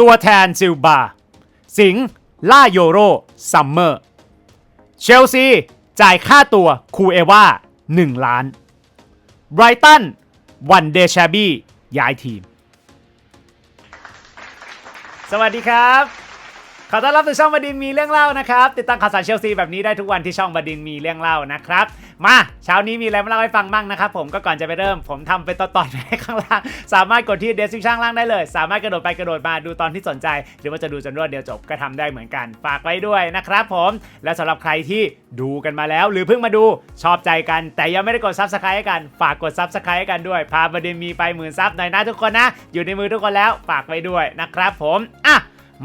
ตัวแทนซิลบา สิงห์ล่าโยโรซัมเมอร์ เชลซี จ่ายค่าตัวคูเอวา1 ล้าน ไบรตัน วันเดชาบี้ ย้ายทีม สวัสดีครับ ขอต้อนรับสู่ช่องบดินมีเรื่องเล่านะครับ ติดตามข่าวสารเชลซีแบบนี้ได้ทุกวันที่ช่องบดินมีเรื่องเล่านะครับ มาเช้านี้มีอะไรมาเล่าให้ฟังบ้างนะครับผมก็ก่อนจะไปเริ่ม ผมทำเป็นตอนๆไว้ข้างล่าง สามารถกดที่ description ล่างได้เลย สามารถกระโดดไปกระโดดมาดูตอนที่สนใจ หรือว่าจะดูจนรวดเดียวจบก็ทำได้เหมือนกันฝากไว้ด้วยนะครับผมและสำหรับใครที่ดูกันมาแล้ว หรือเพิ่งมาดูชอบใจกัน แต่ยังไม่ได้กด subscribe ให้กัน ฝากกด subscribe ให้กันด้วย พาบดินทร์มีไปหมื่นซับหน่อยนะทุกคนนะ อยู่ในมือทุกคนแล้วฝากไว้ด้วยนะครับผมอะ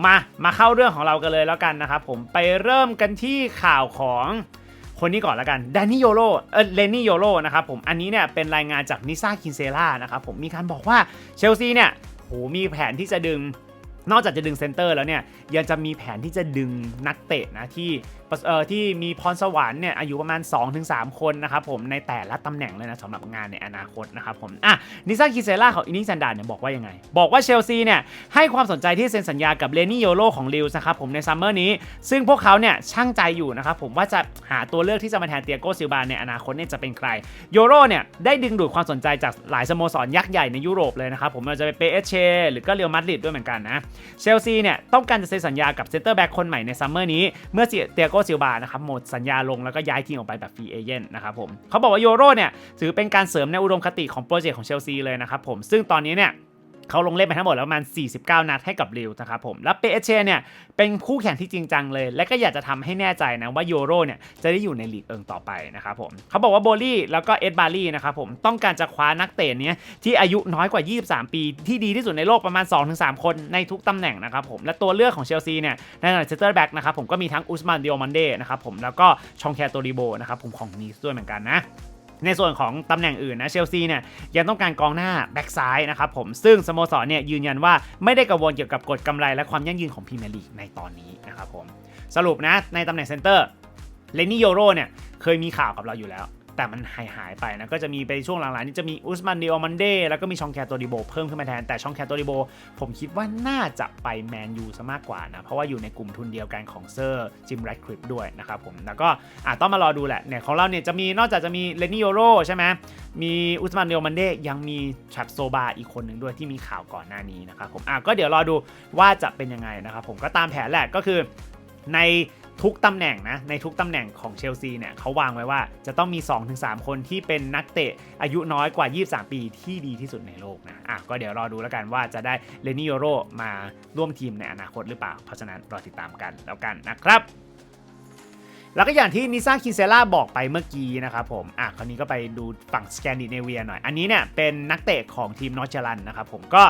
มามาเข้าเรื่องของเรากันเลยแล้วกันนะครับผมไปเริ่มกันที่ข่าวของ คนนี้ก่อนละกันแดนนี่โยโรเออเลนนี่โยโรนะครับผมอันนี้เนี่ยเป็นรายงานจากนิซ่าคินเซล่านะครับผมมีการบอกว่าเชลซีเนี่ยโหมีแผนที่จะดึง นอกจากจะดึงเซนเตอร์แล้วเนี่ยยังจะมีแผนที่จะดึงนักเตะนะที่เอ่อที่มีพรสวรรค์เนี่ยอายุประมาณ 2-3 คนนะครับผมในแต่ละตำแหน่งเลยนะสำหรับงานในอนาคตนะครับผมอะนิซ่าคิเซล่าของอินิซันดาเนี่ยบอกว่ายังไง บอกว่าเชลซีเนี่ยให้ความสนใจที่เซ็นสัญญากับเลนี่โยโรของลิวส์นะครับผมในซัมเมอร์นี้ ซึ่งพวกเขาเนี่ยช่างใจอยู่นะครับผมว่าจะหาตัวเลือกที่จะมาแทนเตียโกซิลบาในอนาคตเนี่ยจะเป็นใครโยโรเนี่ยได้ดึงดูดความสนใจจากหลายสโมสรยักษ์ใหญ่ในยุโรปเลยนะครับผมไม่ว่าจะเป็นเปเอเชหรือก็เรอัลมาดริดด้วยเหมือนกันนะเชลซีเนี่ยต้องการจะเซ็นสัญญากับเซนเตอร์แบ็กคนใหม่ในซัมเมอร์นี้ เมื่อเตียโกซิลบานะครับหมดสัญญาลงแล้วก็ย้ายทีมออกไปแบบฟรีเอเจนต์นะครับผมเขาบอกว่าโยโรเนี่ยถือเป็นการเสริมในอุดมคติของโปรเจกต์ของเชลซีเลยนะครับผมซึ่งตอนนี้เนี่ย เขาลงเล่นไปทั้งหมดแล้วประมาณ 49 นัดให้กับลิวนะครับผม แล้วเปเอเชเนี่ยเป็นคู่แข่งที่จริงจังเลย และก็อยากจะทำให้แน่ใจนะว่าโยโรเนี่ยจะได้อยู่ในลีกเอิงต่อไปนะครับผมเขาบอกว่าโบลี่แล้วก็เอ็ดบารี่นะครับผมต้องการจะคว้านักเตะเนี้ยที่อายุน้อยกว่า 23 ปีที่ดีที่สุดในโลกประมาณ 2-3 คนในทุกตำแหน่งนะครับผมและตัวเลือกของเชลซีเนี่ยในตำแหน่งเซนเตอร์แบ็กนะครับผมก็มีทั้งอุสมานเดียมันเดนะครับผมแล้วก็ชองแคโตริโบนะครับผมของนีสด้วยเหมือนกันนะ ในส่วนของตำแหน่งอื่นนะเชลซีเนี่ยยังต้องการกองหน้าแบ็กซ้ายนะครับผมซึ่งสโมสรเนี่ยยืนยันว่าไม่ได้กังวลเกี่ยวกับกฎกำไรและความยั่งยืนของพรีเมียร์ลีกในตอนนี้นะครับผมสรุปนะในตำแหน่งเซนเตอร์เลนี่โยโรเนี่ยเคยมีข่าวกับเราอยู่แล้ว แต่มันหายหายไปนะก็จะมีไปช่วงหลังๆนี้จะมีอุสมันเดโอมันเดแล้วก็มีชองแคโตดิโบเพิ่มขึ้นมาแทนแต่ชองแคโตดิโบผมคิดว่าน่าจะไปแมนยูซะมากกว่านะเพราะว่าอยู่ในกลุ่มทุนเดียวกันของเซอร์จิมแรดคลิปด้วยนะครับผมแล้วก็อะต้องมารอดูแหละเนี่ยของเราเนี่ยจะมีนอกจากจะมีเลนี่โยโรใช่ไหมมีอุสมันเดโอมันเดยังมีแชัดโซบาอีกคนหนึ่งด้วยที่มีข่าวก่อนหน้านี้นะครับผมอะก็เดี๋ยวรอดูว่าจะเป็นยังไงนะครับผมก็ตามแผนแหละก็คือใน ทุกตำแหน่งนะในทุกตำแหน่งของเชลซีเนี่ยเขาวางไว้ว่าจะต้องมี 2-3 คนที่เป็นนักเตะอายุน้อยกว่า 23 ปีที่ดีที่สุดในโลกนะอะก็เดี๋ยวรอดูแล้วกันว่าจะได้เลนิโยโรมาร่วมทีมในอนาคตหรือเปล่า เพราะฉะนั้นรอติดตามกันแล้วกันนะครับ แล้วก็อย่างที่นิซ่าคินเซล่าบอกไปเมื่อกี้นะครับผม อะคราวนี้ก็ไปดูฝั่งสแกนดิเนเวียหน่อย อันนี้เนี่ยเป็นนักเตะของทีมนอร์เจลันนะครับผมก็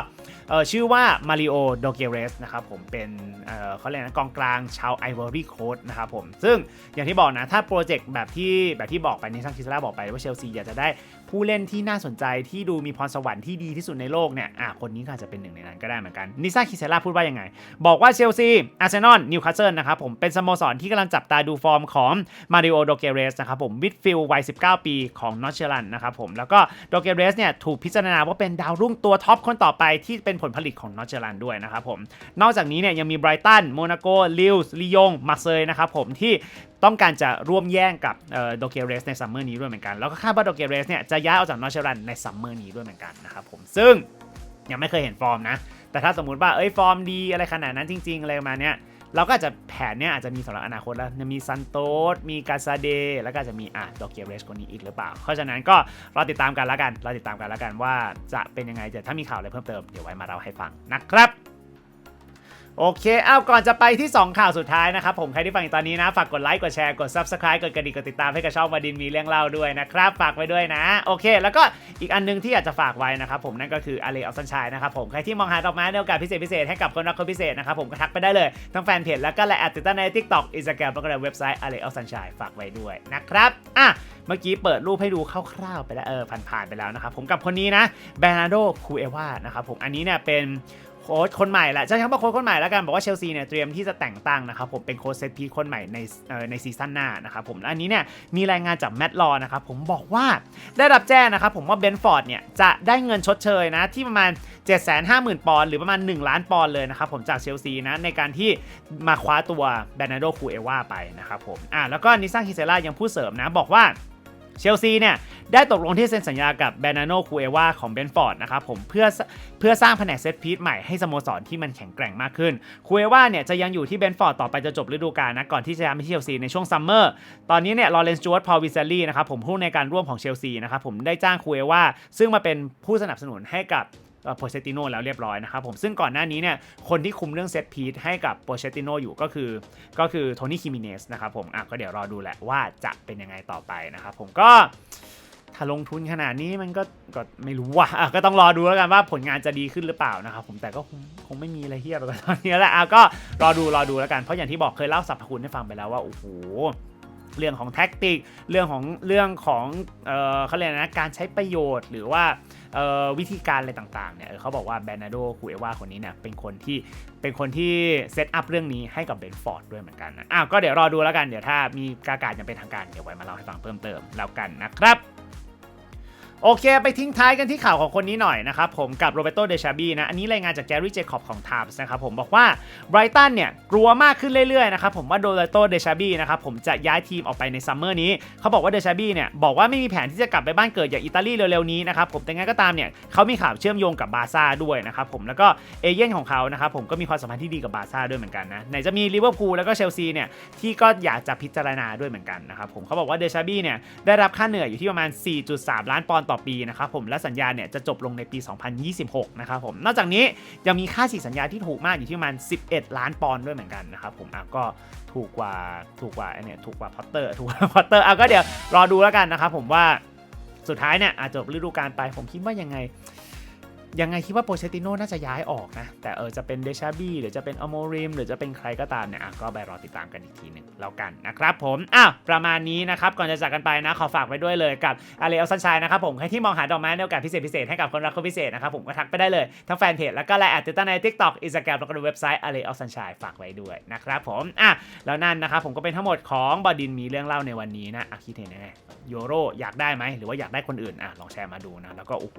เอ่อชื่อว่ามาริโอโดเกเรสนะครับผมเป็นเอ่อเขาเรียกนะกองกลางชาวไอวอรี่โคสต์นะครับผม ซึ่งอย่างที่บอกนะ ถ้าโปรเจกต์แบบที่แบบที่บอกไปนิซ่าคินเซล่าบอกไปว่าเชลซีอยากจะได้ ผู้เล่นที่น่าสนใจที่ดูมีพรสวรรค์ที่ดีที่สุดในโลกเนี่ยอะคนนี้ก็อาจจะเป็นหนึ่งในนั้นก็ได้เหมือนกันนิซ่าคิเซล่าพูดว่ายังไง บอกว่าเชลซีอาร์เซนอลนิวคาสเซิลนะครับผมเป็นสโมสรที่กำลังจับตาดูฟอร์มของมาริโอโดเกเรสนะครับผมวิดฟิลวัย 19 ปีของนอร์เชลันนะครับผมแล้วก็โดเกเรสเนี่ยถูกพิจารณาว่าเป็นดาวรุ่งตัวท็อปคนต่อไปที่เป็นผลผลิตของนอร์เชลันด้วยนะครับผมนอกจากนี้เนี่ยยังมีไบรตันโมนาโกลิลส์ลียงมาเซยนะครับผมที่ ต้องการจะร่วมแย่งกับโดเกเรสในซัมเมอร์นี้ด้วยเหมือนกัน แล้วก็คาดว่าโดเกเรสเนี่ยจะย้ายออกจากนอร์เชลันในซัมเมอร์นี้ด้วยเหมือนกันนะครับผมซึ่งยังไม่เคยเห็นฟอร์มนะ แต่ถ้าสมมุติว่าเอ้ยฟอร์มดีอะไรขนาดนั้นจริง ๆ อะไรประมาณเนี้ยเราก็จะแผนเนี้ยอาจจะมีสำหรับอนาคตแล้วมีซันโตสมีกาซาเด แล้วก็จะมีอะดอกเกเรสคนนี้อีกหรือเปล่า เพราะฉะนั้นก็รอติดตามกันแล้วกันรอติดตามกันแล้วกันว่าจะเป็นยังไงแต่ถ้ามีข่าวอะไรเพิ่มเติมเดี๋ยวไว้มาเล่าให้ฟังนะครับ โอเคอ้าวก่อนจะไปที่ 2 ข่าวสุดท้ายนะครับ ผมใครที่ฟังอยู่ตอนนี้นะ ฝากกดไลค์กดแชร์กด Subscribe กดกระดิ่งกดติดตามให้กับช่องมาดินมีเรื่องเล่าด้วยนะครับ ฝากไว้ด้วยนะ โอเค แล้วก็อีกอันนึงที่อยากจะฝากไว้นะครับผมนั่นก็คืออาเลออฟซันชัยนะครับผมใครที่มองหาดอกไม้ในโอกาสพิเศษพิเศษให้กับคนรักคนพิเศษนะครับผมก็ทักไปได้เลยทั้งแฟนเพจแล้วก็ไลน์แอดติดตั้งใน TikTok Instagram แล้วก็ในเว็บไซต์ a l e of Sunshine ฝากไว้ด้วยนะครับอะเมื่อกี้เปิดรูปให้ดูคร่าวๆไปแล้วเออผ่านๆไปแล้วนะครับผมกับคนนี้นะเบรนาโดคูเอวานะครับผมอันนี้เนี่ยเป็น โค้ชคนใหม่แหละจะใช้คำว่าโค้ชคนใหม่แล้วกันบอกว่าเชลซีเนี่ยเตรียมที่จะแต่งตั้งนะครับผมเป็นโค้ชเซตพีคนใหม่ในในซีซั่นหน้านะครับผมและอันนี้เนี่ยมีรายงานจากแมตต์ลอนะครับผมบอกว่าได้รับแจ้งนะครับผมว่าเบนฟอร์ดเนี่ยจะได้เงินชดเชยนะที่ประมาณ 750,000 ปอนด์หรือประมาณ 1 ล้านปอนด์เลยนะครับผมจากเชลซีนะในการที่มาคว้าตัวแบรนาโดคูเอวาไปนะครับผมอ่าแล้วก็นิสซังคิเซล่ายังพูดเสริมนะบอกว่า เชลซีเนี่ยได้ตกลงที่เซ็นสัญญากับแบนาโนคูเอวาของเบนฟอร์ดนะครับผมเพื่อเพื่อสร้างแผนกเซตพีซใหม่ให้สโมสรที่มันแข็งแกร่งมากขึ้นคูเอวาเนี่ยจะยังอยู่ที่เบนฟอร์ดต่อไปจะจบฤดูกาลนะก่อนที่จะย้ายไปที่เชลซีในช่วงซัมเมอร์ตอนนี้เนี่ยลอเรนซ์จวตพอวิซารีนะครับผมผู้ในการร่วมของเชลซีนะครับผมได้จ้างคูเอวาซึ่งมาเป็นผู้สนับสนุนให้กับ โปเชติโนแล้วเรียบร้อยนะครับผมซึ่งก่อนหน้านี้เนี่ยคนที่คุมเรื่องเซตพีซให้กับโปเชติโนอยู่ก็คือก็คือโทนี่คิมิเนสนะครับผมอะก็เดี๋ยวรอดูแหละว่าจะเป็นยังไงต่อไปนะครับผมก็ถ้าลงทุนขนาดนี้มันก็ก็ไม่รู้ว่าอะก็ต้องรอดูแล้วกันว่าผลงานจะดีขึ้นหรือเปล่านะครับผมแต่ก็คงคงไม่มีอะไรเฮียไปกว่าตอนนี้แล้วแหละอะก็รอดูรอดูแล้วกันเพราะอย่างที่บอกเคยเล่าสรรพคุณให้ฟังไปแล้วว่าโอ้โหเรื่องของแท็กติก เรื่องของเรื่องของเออเขาเรียกนะการใช้ประโยชน์หรือว่า วิธีการอะไรต่างๆเนี่ยเขาบอกว่าแบรนาโดคูเอวาคนนี้เนี่ยเป็นคนที่เป็นคนที่เซตอัพเรื่องนี้ให้กับเบนฟอร์ดด้วยเหมือนกันนะอ้าวก็เดี๋ยวรอดูแล้วกันเดี๋ยวถ้ามีการการอย่างเป็นทางการเดี๋ยวไว้มาเล่าให้ฟังเพิ่มเติมแล้วกันนะครับ โอเค ไปทิ้งท้ายกันที่ข่าวของคนนี้หน่อยนะครับผมกับโรเบโตเดชาบีนะ อันนี้รายงานจากแกรี่เจคอบของ Times นะครับผมบอกว่าไบรตันเนี่ย กลัวมากขึ้นเรื่อยๆนะครับผมว่าโรเบโตเดชาบีนะครับผมจะย้ายทีมออกไปในซัมเมอร์นี้เขาบอกว่าเดชาบีเนี่ย บอกว่าไม่มีแผนที่จะกลับไปบ้านเกิดอย่างอิตาลีเร็วๆนี้นะครับผมแต่ไงก็ตามเนี่ยเขามีข่าวเชื่อมโยงกับบาซ่าด้วยนะครับผมแล้วก็เอเย่นของเขานะครับผมก็มีความสัมพันธ์ที่ดีกับบาซ่าด้วยเหมือนกันนะไหนจะมีลิเวอร์พูลแล้วก็เชลซีเนี่ยที่ก็อยากจะพิจารณาด้วยเหมือนกันนะครับผมเขาบอกว่าเดชาบีเนี่ยได้รับค่าเหนื่อยอยู่ที่ประมาณ 4.3 ล้านปอนดต่อปีนะครับผมและสัญญาเนี่ยจะจบลงในปี 2026 นะครับผมนอกจากนี้ยังมีค่าฉีกสัญญาที่ถูกมากอยู่ที่ประมาณ 11 ล้านปอนด์ด้วยเหมือนกันนะครับผมอะก็ถูกกว่าถูกกว่าเนี่ยถูกกว่าพอตเตอร์ถูกกว่าพอตเตอร์เอาก็เดี๋ยวรอดูแล้วกันนะครับผมว่าสุดท้ายเนี่ยอาจจบฤดูกาลไปผมคิดว่ายังไง ยังไงคิดว่าโปเชติโน่น่าจะย้ายออกนะ แต่เออจะเป็นเดชาบี้หรือจะเป็นอโมริมหรือจะเป็นใครก็ตามเนี่ยอะก็ไปรอติดตามกันอีกทีหนึ่งแล้วกันนะครับผมอ้าวประมาณนี้นะครับก่อนจะจากกันไปนะขอฝากไว้ด้วยเลยกับอารีเอลซันชัยนะครับผมใครที่มองหาดอกไม้ในโอกาสพิเศษพิเศษให้กับคนรักคนพิเศษนะครับผมก็ทักไปได้เลยทั้งแฟนเพจแล้วก็ไลน์แอดติดตั้งใน TikTok Instagram แล้วก็ในเว็บไซต์ a r i e l Sunshine ฝากไว้ด้วยนะครับผมอะแล้วนั่นนะครับผมก็เป็นทั้งหมดของบอดินมีเรื่องเล่าในวันนี้นะอะคิดเห็นยังไงโยโรอยากได้ไหมหรือว่าอยากได้คนอื่นอะลองแชร์มาดูนะแล้วก็โอ้โห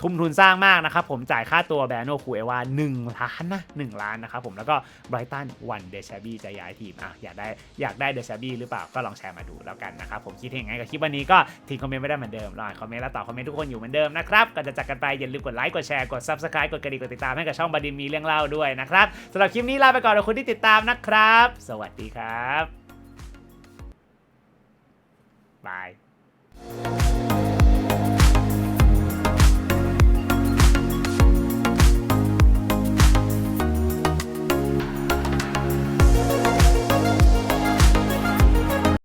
ทุ่มทุนสร้างมากนะครับผมจ่ายค่าตัวแบรโนคูเอวา1ล้านนะ1ล้านนะครับผมแล้วก็ไบรตันวันเดชบีจะย้ายทีมอะอยากได้อยากได้เดชบีหรือเปล่าก็ลองแชร์มาดูแล้วกันนะครับผมคิดยังไงกับคลิปวันนี้ก็ทิ้งคอมเมนต์ไม่ได้เหมือนเดิมรอคอมเมนต์แล้วตอบคอมเมนต์ทุกคนอยู่เหมือนเดิมนะครับก่อนจะจากกันไปอย่าลืมกดไลค์กดแชร์กด subscribe กดกระดิ่งกดติดตามให้กับช่องบดินมีเรื่องเล่าด้วยนะครับสำหรับคลิปนี้ลาไปก่อนขอบคุณที่ติดตามนะครับ สวัสดีครับบาย